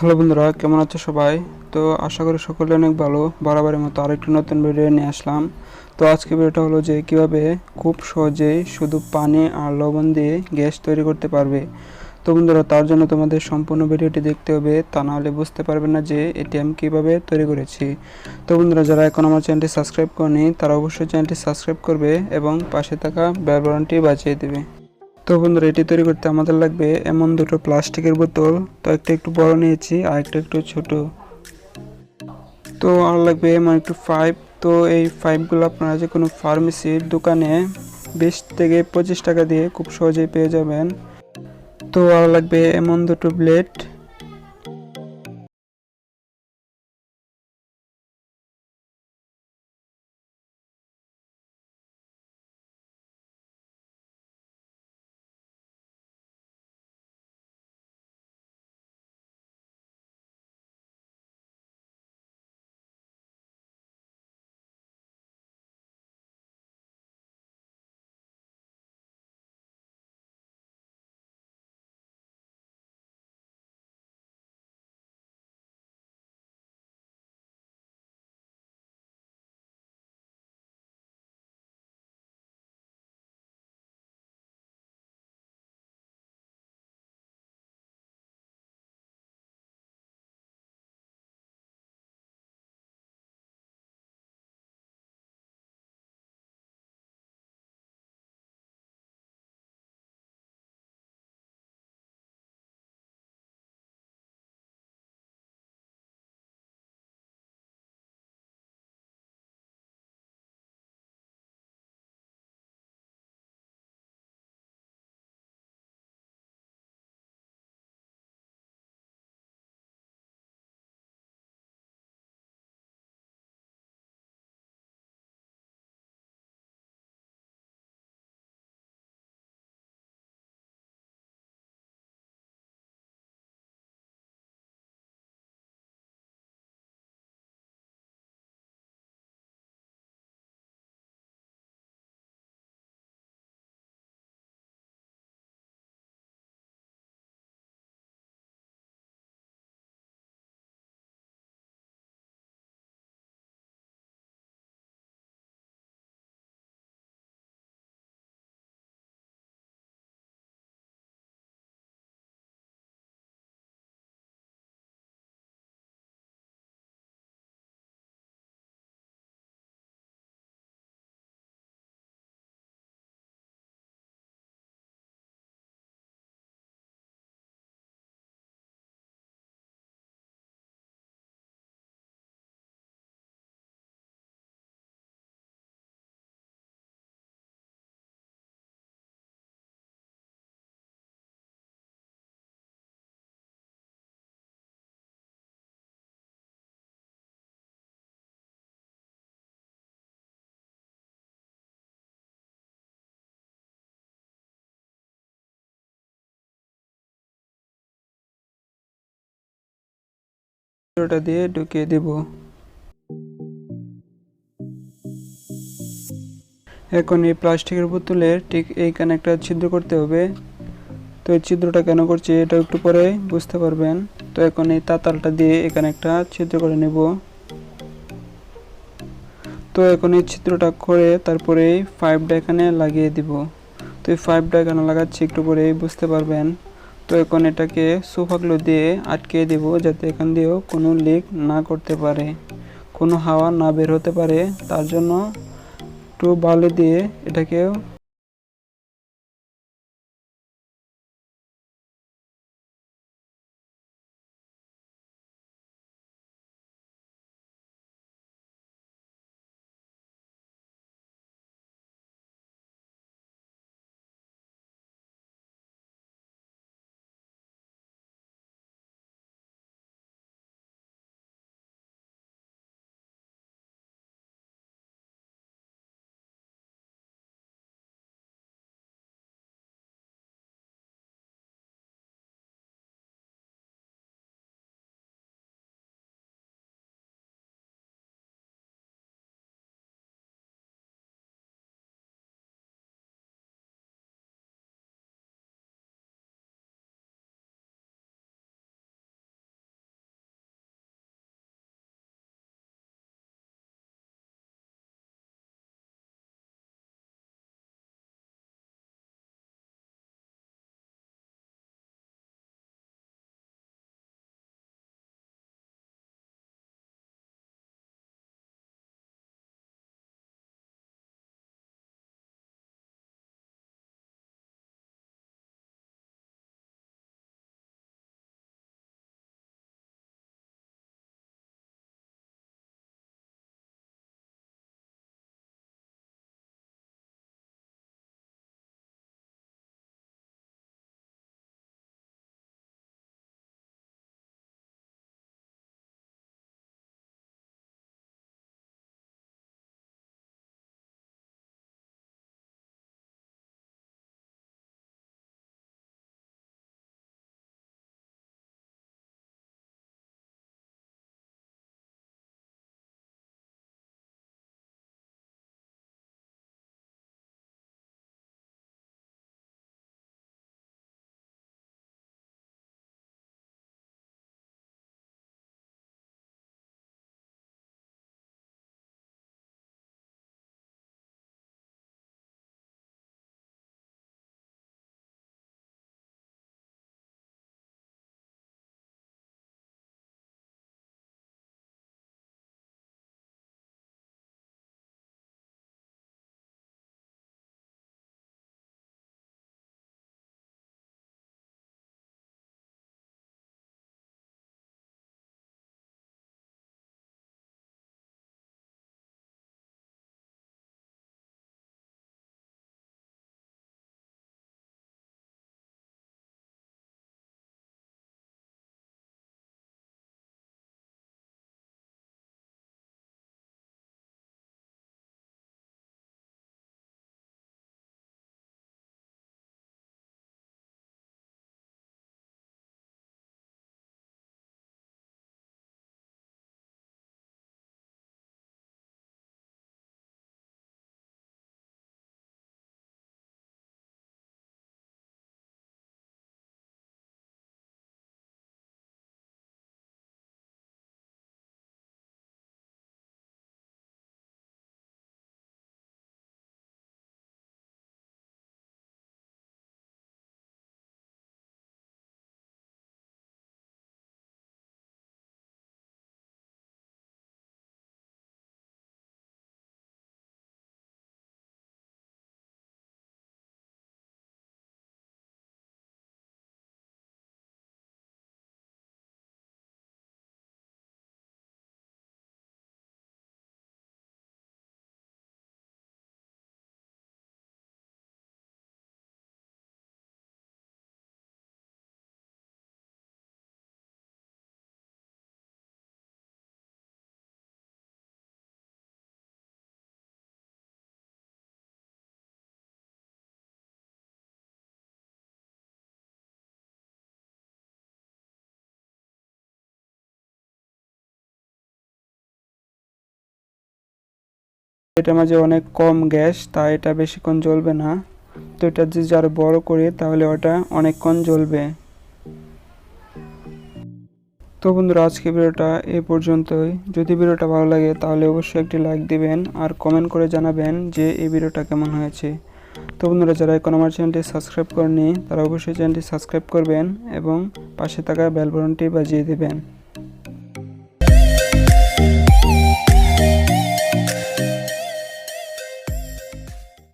Hello বন্ধুরা, কেমন আছো সবাই? তো আশা করি সকলে অনেক ভালো। বরাবরের মতো আরেকটি নতুন ভিডিও নিয়ে আসলাম। তো আজকে ভিডিওটা হলো যে কীভাবে খুব সহজেই শুধু পানি আর লবণ দিয়ে গ্যাস তৈরি করতে পারবে। তো বন্ধুরা, তার জন্য তোমাদের সম্পূর্ণ ভিডিওটি দেখতে হবে। তা নাহলে বুঝতে পারবে না যে এটি আমি কীভাবে তৈরি করেছি। তো বন্ধুরা, যারা এখন আমার চ্যানেলটি সাবস্ক্রাইব করেনি, তারা অবশ্যই চ্যানেলটি সাবস্ক্রাইব করবে এবং পাশে থাকা বেল বাটনটি বাজিয়ে দেবে। তো বন্ধুরা, এটি তৈরি করতে আমাদের লাগবে এমন দুটো প্লাস্টিকের বোতল। তো একটা একটু বড় নিয়েছি আর একটা একটু ছোট। তো আর লাগবে এমন একটু পাইপ। তো এই পাইপগুলো আপনারা যে কোনো ফার্মেসির দোকানে বিশ থেকে পঁচিশ টাকা দিয়ে খুব সহজেই পেয়ে যাবেন। তো আর লাগবে এমন দুটো ব্লেড। ওটা দিয়ে ঢুকিয়ে দেব। এখন এই প্লাস্টিকের বোতলে ঠিক এইখানে একটা ছিদ্র করতে হবে। তো এই ছিদ্রটা কেন করছি এটা একটু পরে বুঝতে পারবেন। তো এখন এই তাতালটা দিয়ে এখানে একটা ছিদ্র করে নেব। তো এখন এই ছিদ্রটা করে তারপরে এই পাইপটা এখানে লাগিয়ে দিব। তো এই পাইপটা এখানে লাগাচ্ছি একটু পরে বুঝতে পারবেন। তো এখন এটাকে সোফাগুলো দিয়ে আটকে দেব যাতে এখান দিয়েও কোনো লিক না করতে পারে, কোনো হাওয়া না বের হতে পারে। তার জন্য একটু বালি দিয়ে এটাকেও এটার মাঝে অনেক কম গ্যাস, তাই এটা বেশিক্ষণ জ্বলবে না। তো এটা যদি আরও বড় করি, তাহলে ওটা অনেকক্ষণ জ্বলবে। তো বন্ধুরা আজকে ভিডিওটা এ পর্যন্তই। যদি ভিডিওটা ভালো লাগে, তাহলে অবশ্যই একটি লাইক দিবেন আর কমেন্ট করে জানাবেন যে এই ভিডিওটা কেমন হয়েছে। তো বন্ধুরা, যারা এখন আমার চ্যানেলটি সাবস্ক্রাইব করেনি তারা অবশ্যই চ্যানেলটি সাবস্ক্রাইব করবেন এবং পাশে থাকা বেল বাজিয়ে দেবেন।